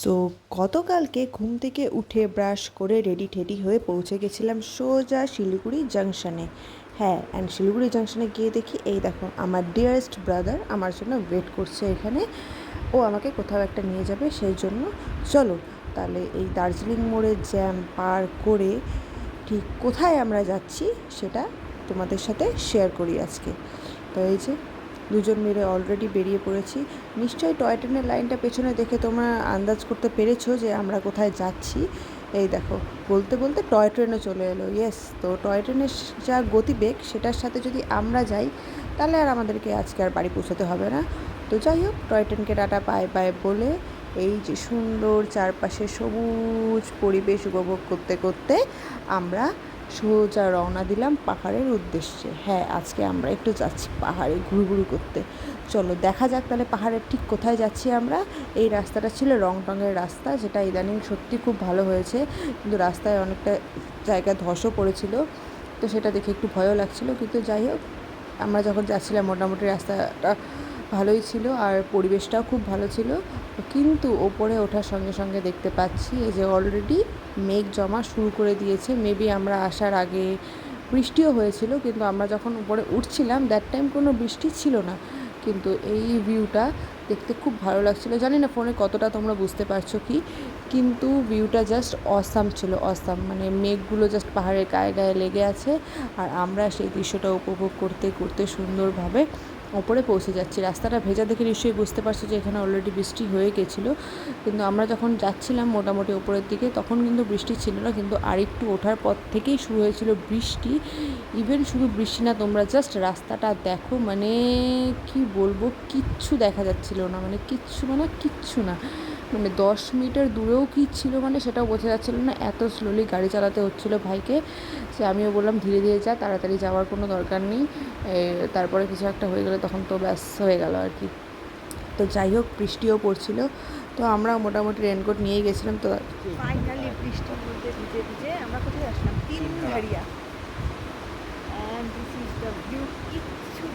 So গতকালকে ঘুম থেকে উঠে ব্রাশ করে রেডি টেডি হয়ে পৌঁছে গেছিলাম সোজা শিলিগুড়ি জাংশনে হ্যাঁ অ্যান্ড শিলিগুড়ি জাংশনে গিয়ে দেখি, এই দেখো, আমার ডিয়ারেস্ট ব্রাদার আমার জন্য ওয়েট করছে এখানে। ও আমাকে কোথাও একটা নিয়ে যাবে সেই জন্য। চলো, তাহলে এই দার্জিলিং মোড়ে জ্যাম পার করে ঠিক কোথায় আমরা যাচ্ছি সেটা তোমাদের সাথে শেয়ার করি আজকে। তো এই যে দুজন মিলে অলরেডি বেরিয়ে পড়েছি। নিশ্চয়ই টয় ট্রেনের লাইনটা পেছনে দেখে তোমরা আন্দাজ করতে পেরেছ যে আমরা কোথায় যাচ্ছি। এই দেখো, বলতে বলতে টয় ট্রেনও চলে এলো। ইয়েস তো টয় ট্রেনের যা গতিবেগ, সেটার সাথে যদি আমরা যাই, তাহলে আর আমাদেরকে আজকে আর বাড়ি পৌঁছাতে হবে না। তো যাই হোক টয় ট্রেনকে টাটা পায় পায় বলে এই যে সুন্দর চারপাশে সবুজ পরিবেশ উপভোগ করতে করতে আমরা সোজা রওনা দিলাম পাহাড়ের উদ্দেশ্যে। হ্যাঁ আজকে আমরা একটু যাচ্ছি পাহাড়ে ঘুরঘুরু করতে। চলো, দেখা যাক তাহলে পাহাড়ের ঠিক কোথায় যাচ্ছি আমরা। এই রাস্তাটা ছিল রং টঙের রাস্তা, যেটা ইদানিং সত্যি খুব ভালো হয়েছে। কিন্তু রাস্তায় অনেকটা জায়গা ধসও পড়েছিল। তো সেটা দেখে একটু ভয়ও লাগছিল। কিন্তু যাই হোক আমরা যখন যাচ্ছিলাম, মোটামুটি রাস্তাটা ভালোই ছিল আর পরিবেশটাও খুব ভালো ছিল। কিন্তু ওপরে ওঠার সঙ্গে সঙ্গে দেখতে পাচ্ছি, এই যে অলরেডি মেঘ জমা শুরু করে দিয়েছে। মেবি আমরা আসার আগে বৃষ্টিও হয়েছিল, কিন্তু আমরা যখন উপরে উঠছিলাম দ্যাট টাইম কোনো বৃষ্টি ছিল না। কিন্তু এই ভিউটা দেখতে খুব ভালো লাগছিল। জানি না ফোনে কতটা তোমরা বুঝতে পারছ কি, কিন্তু ভিউটা জাস্ট অসাম ছিল অসাম মানে মেঘগুলো জাস্ট পাহাড়ের গায়ে গায়ে লেগে আছে। আর আমরা সেই দৃশ্যটা উপভোগ করতে করতে সুন্দরভাবে ওপরে পৌঁছে যাচ্ছি। রাস্তাটা ভেজা দেখে নিশ্চয়ই বুঝতে পারছ যে এখানে অলরেডি বৃষ্টি হয়ে গেছিল। কিন্তু আমরা যখন যাচ্ছিলাম মোটামুটি ওপরের দিকে, তখন কিন্তু বৃষ্টি ছিল না, কিন্তু আরেকটু ওঠার পর থেকেই শুরু হয়েছিল বৃষ্টি। ইভেন শুধু বৃষ্টি না, তোমরা জাস্ট রাস্তাটা দেখো মানে কি বলব, কিচ্ছু দেখা যাচ্ছিল না মানে কিচ্ছু মানে কিচ্ছু না। মানে দশ মিটার দূরেও কী ছিল মানে সেটাও বোঝা যাচ্ছিল না। এত স্লোলি গাড়ি চালাতে হচ্ছিল ভাইকে। যে আমিও বললাম, ধীরে ধীরে যা, তাড়াতাড়ি যাওয়ার কোনো দরকার নেই। তারপরে কিছু একটা হয়ে গেলে তখন তো ব্যাস হয়ে গেল আর কি। তো যাই হোক, বৃষ্টিও পড়ছিল। তো আমরা মোটামুটি রেনকোট নিয়ে গেছিলাম। তো ফাইনালি বৃষ্টির মধ্যে ভিজে ভিজে আমরা কোথায় আসলাম? তিন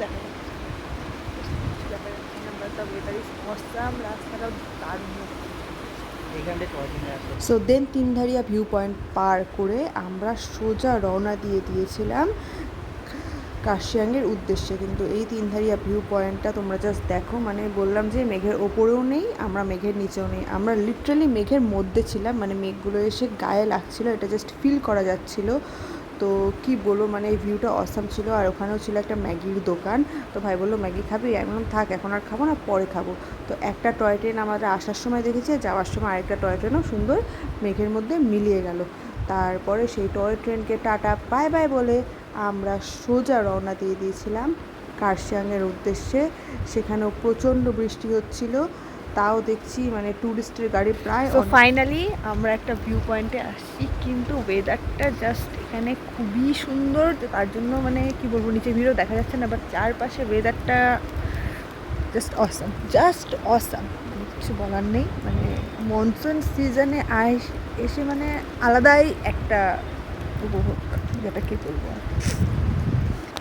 দেখা যাচ্ছে রাস্তাটাও দারুণ so then Tindharia view point পার করে আমরা সোজা রওনা দিয়ে দিয়েছিলাম কার্শিয়াংয়ের উদ্দেশ্যে। কিন্তু এই তিনধারিয়া ভিউ পয়েন্টটা তোমরা জাস্ট দেখো মানে বললাম যে মেঘের ওপরেও নেই আমরা মেঘের নিচেও নেই। আমরা লিটারালি মেঘের মধ্যে ছিলাম মানে মেঘগুলো এসে গায়ে লাগছিল এটা জাস্ট ফিল করা যাচ্ছিল। তো কি বলব মানে এই ভিউটা অসাম ছিল। আর ওখানেও ছিল একটা ম্যাগির দোকান। তো ভাই বলল, ম্যাগি খাবি? আমি বললাম, থাক, এখন আর খাব না, পরে খাব। তো একটা টয় ট্রেন আমাদের আসার সময় দেখেছি, যাওয়ার সময় আরেকটা টয় ট্রেনও সুন্দর মেঘের মধ্যে মিলিয়ে গেল। তারপরে সেই টয় ট্রেনকে টাটা বাই বাই বলে আমরা সোজা রওনা দিয়ে দিয়েছিলাম। কার্শিয়াংয়ের উদ্দেশ্যে। সেখানেও প্রচণ্ড বৃষ্টি হচ্ছিল। তাও দেখছি মানে ট্যুরিস্টের গাড়ি প্রায় তো ফাইনালি আমরা একটা ভিউ পয়েন্টে আসছি কিন্তু ওয়েদারটা জাস্ট এখানে খুবই সুন্দর তার জন্য মানে কি বলব নিচে ভিড়ও দেখা যাচ্ছে না বাট চারপাশে ওয়েদারটা জাস্ট অসাম জাস্ট অসাম কিছু বলার নেই মানে মনসুন সিজনে আইস এসে মানে আলাদাই একটা উপভোগ যেটা কি বলব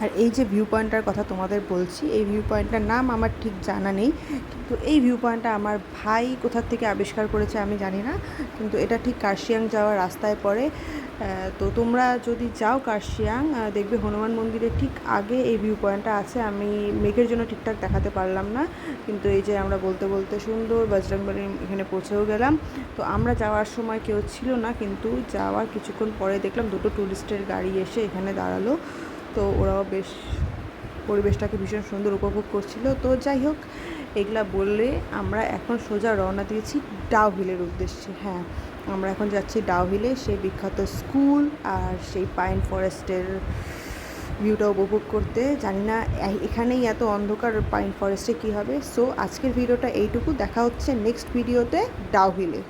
আর। এই যে ভিউ পয়েন্টটার কথা তোমাদের বলছি, এই ভিউ পয়েন্টটার নাম আমার ঠিক জানা নেই, কিন্তু এই ভিউ পয়েন্টটা আমার ভাই কোথার থেকে আবিষ্কার করেছে আমি জানি না, কিন্তু এটা ঠিক কার্শিয়াং যাওয়ার রাস্তায় পড়ে তো তোমরা যদি যাও কার্শিয়াং দেখবে হনুমান মন্দিরের ঠিক আগে এই ভিউ পয়েন্টটা আছে, আমি মেঘের জন্য ঠিকঠাক দেখাতে পারলাম না, কিন্তু এই যে আমরা বলতে বলতে সুন্দর বজরংবলী এখানে পৌঁছেও গেলাম তো আমরা যাওয়ার সময় কেউ ছিল না, কিন্তু যাওয়ার কিছুক্ষণ পরে দেখলাম দুটো ট্যুরিস্টের গাড়ি এসে এখানে দাঁড়াল তো ওরাও বেশ পরিবেশটাকে ভীষণ সুন্দর উপভোগ করছিল। তো যাই হোক, এগুলা বললে আমরা এখন সোজা রওনা দিয়েছি ডাউ হিলের উদ্দেশ্যে। হ্যাঁ আমরা এখন যাচ্ছি ডাউ হিলে, সেই বিখ্যাত স্কুল আর সেই পাইন ফরেস্টের ভিউটা উপভোগ করতে। জানি না এখানেই এত অন্ধকার পাইন ফরেস্টে কী হবে। সো আজকের ভিডিওটা এইটুকু। দেখা হচ্ছে নেক্সট ভিডিওতে ডাউ হিলে।